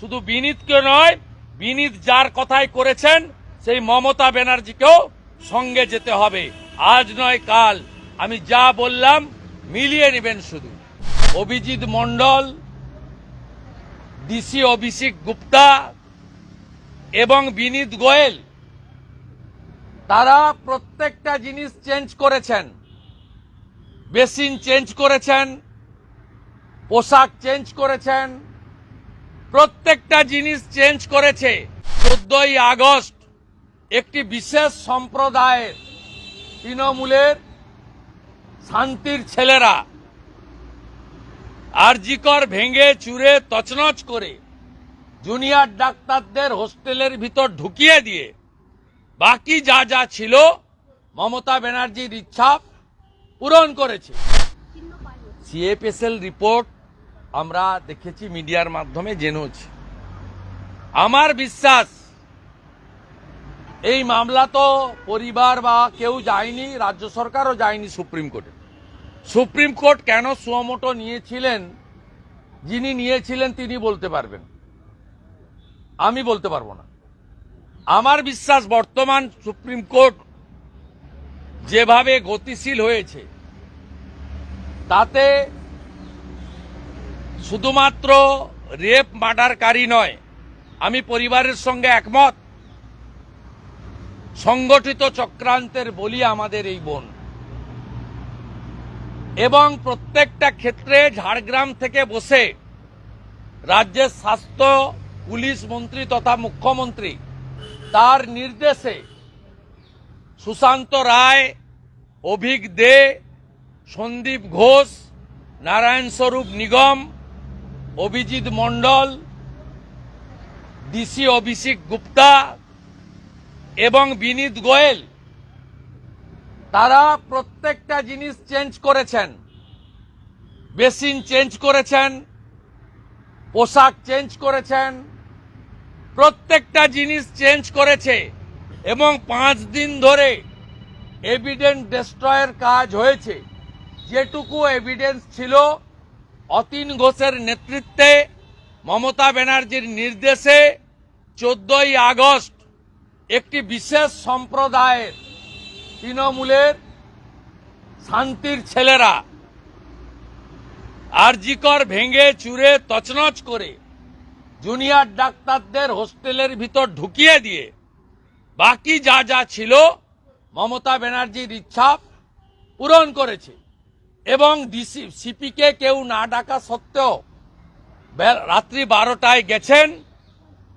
শুধু বিনীতকে নয়, বিনীত যার কথাই করেছেন, সেই মমতা ব্যানার্জিকেও সঙ্গে যেতে হবে। আজ নয়, কাল। আমি যা বললাম, মিলিয়ে নেবেন শুধু। অভিজিৎ মণ্ডল, ডিসি অভিষেক গুপ্তা এবং বিনীত গোয়েল, তারা প্রত্যেকটা জিনিস চেঞ্জ করেছেন। বেসিন চেঞ্জ করেছেন, পোশাক চেঞ্জ করেছেন প্রত্যেকটা জিনিস চেঞ্জ করেছে। চোদ্দই আগস্ট একটি বিশেষ সম্প্রদায়ের তৃণমূলের শান্তির ছেলেরা আরজিকর ভেঙে চুরে তছনছ করে জুনিয়র ডাক্তারদের হোস্টেলের ভিতর ঢুকিয়ে দিয়ে বাকি যা যা ছিল মমতা ব্যানার্জির ইচ্ছা পূরণ করেছে। সিএফএসএল রিপোর্ট আমরা দেখেছি মিডিয়ার মাধ্যমে জেনেছি আমার বিশ্বাস, এই মামলা তো পরিবার বা কেউ যায়নি, রাজ্য সরকারও যায়নি সুপ্রিম কোর্টে। সুপ্রিম কোর্ট কেন সুয়মোটো নিয়েছিলেন? যিনি নিয়েছিলেন তিনি বলতে পারবেন। আমি বলতে পারব না। আমার বিশ্বাস, বর্তমান সুপ্রিম কোর্ট যেভাবে গতিশীল হয়েছে, তাতে শুধুমাত্র রেপ মার্ডারকারী নয়, আমি পরিবারের সঙ্গে একমত। সংগঠিত চক্রান্তের বলি আমাদের এই বোন। এবং প্রত্যেকটা ক্ষেত্রে ঝাড়গ্রাম থেকে বসে রাজ্যের স্বাস্থ্য, পুলিশ মন্ত্রী তথা মুখ্যমন্ত্রী, তার নির্দেশে সুশান্ত রায়, অভিক দে, সন্দীপ ঘোষ, নারায়ণ স্বরূপ নিগম অভিজিৎ মণ্ডল, ডিসি অভিষেক গুপ্তা এবং বিনীত গোয়েল। তারা প্রত্যেকটা জিনিস চেঞ্জ করেছেন। বেসিন চেঞ্জ করেছেন, পোশাক চেঞ্জ করেছেন, প্রত্যেকটা জিনিস চেঞ্জ করেছে এবং পাঁচ দিন ধরে এভিডেন্স ডেস্ট্রয়ের কাজ হয়েছে। যেটুকু এভিডেন্স ছিল অতীন ঘোষের নেতৃত্বে মমতা ব্যানার্জির নির্দেশে চোদ্দই আগস্ট একটি বিশেষ সম্প্রদায়ের তৃণমূলের শান্তির ছেলেরা আরজিকর ভেঙে চুরে তছনছ করে জুনিয়র ডাক্তারদের হোস্টেলের ভিতর ঢুকিয়ে দিয়ে বাকি যা যা ছিল মমতা ব্যানার্জির ইচ্ছা পূরণ করেছে। এবং ডিসি সিপিকে কেউ না ডাকা সত্ত্বেও রাত্রি বারোটায় গেছেন।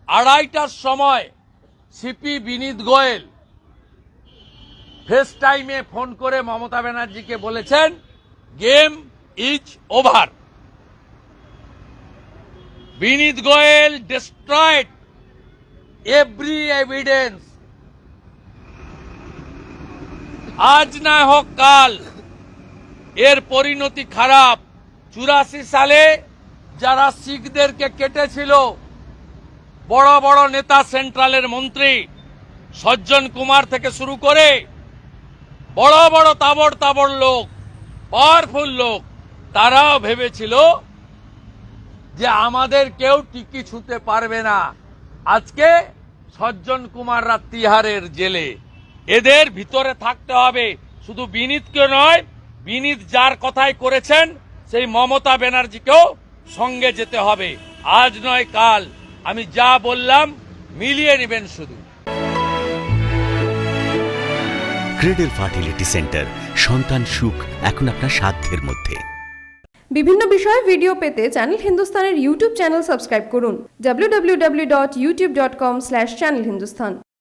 আড়াইটার সময় সিপি বিনীত গোয়েল ফেস টাইমে ফোন করে মমতা ব্যানার্জিকে বলেছেন, game is over. Vineet Goyal destroyed every evidence আজ না হোক কাল এর পরিণতি খারাপ। চুরাশি সালে যারা শিখদেরকে কেটেছিল, বড় বড় নেতা সেন্ট্রালের মন্ত্রী সজ্জন কুমার থেকে শুরু করে বড় বড় তাবড় তাবড় লোক পাওয়ারফুল লোক, তারাও ভেবেছিল যে আমাদের কেউ টিকি ছুতে পারবে না। আজকে সজ্জন কুমাররা তিহারের জেলে। এদের ভিতরে থাকতে হবে। শুধু বিনীতকে নয় বিনীত যার কথাই করেছেন সেই মমতা ব্যানার্জিকেও সঙ্গে যেতে হবে। আজ নয় কাল। আমি যা বললাম মিলিয়ে নেবেন শুধু। ক্রেডেল ফার্টিলিটি সেন্টার সন্তান সুখ এখন আপনার সাধ্যের মধ্যে। বিভিন্ন বিষয়ে ভিডিও পেতে চ্যানেল হিন্দুস্তানের ইউটিউব চ্যানেল সাবস্ক্রাইব করুন www.youtube.com/channelhindustan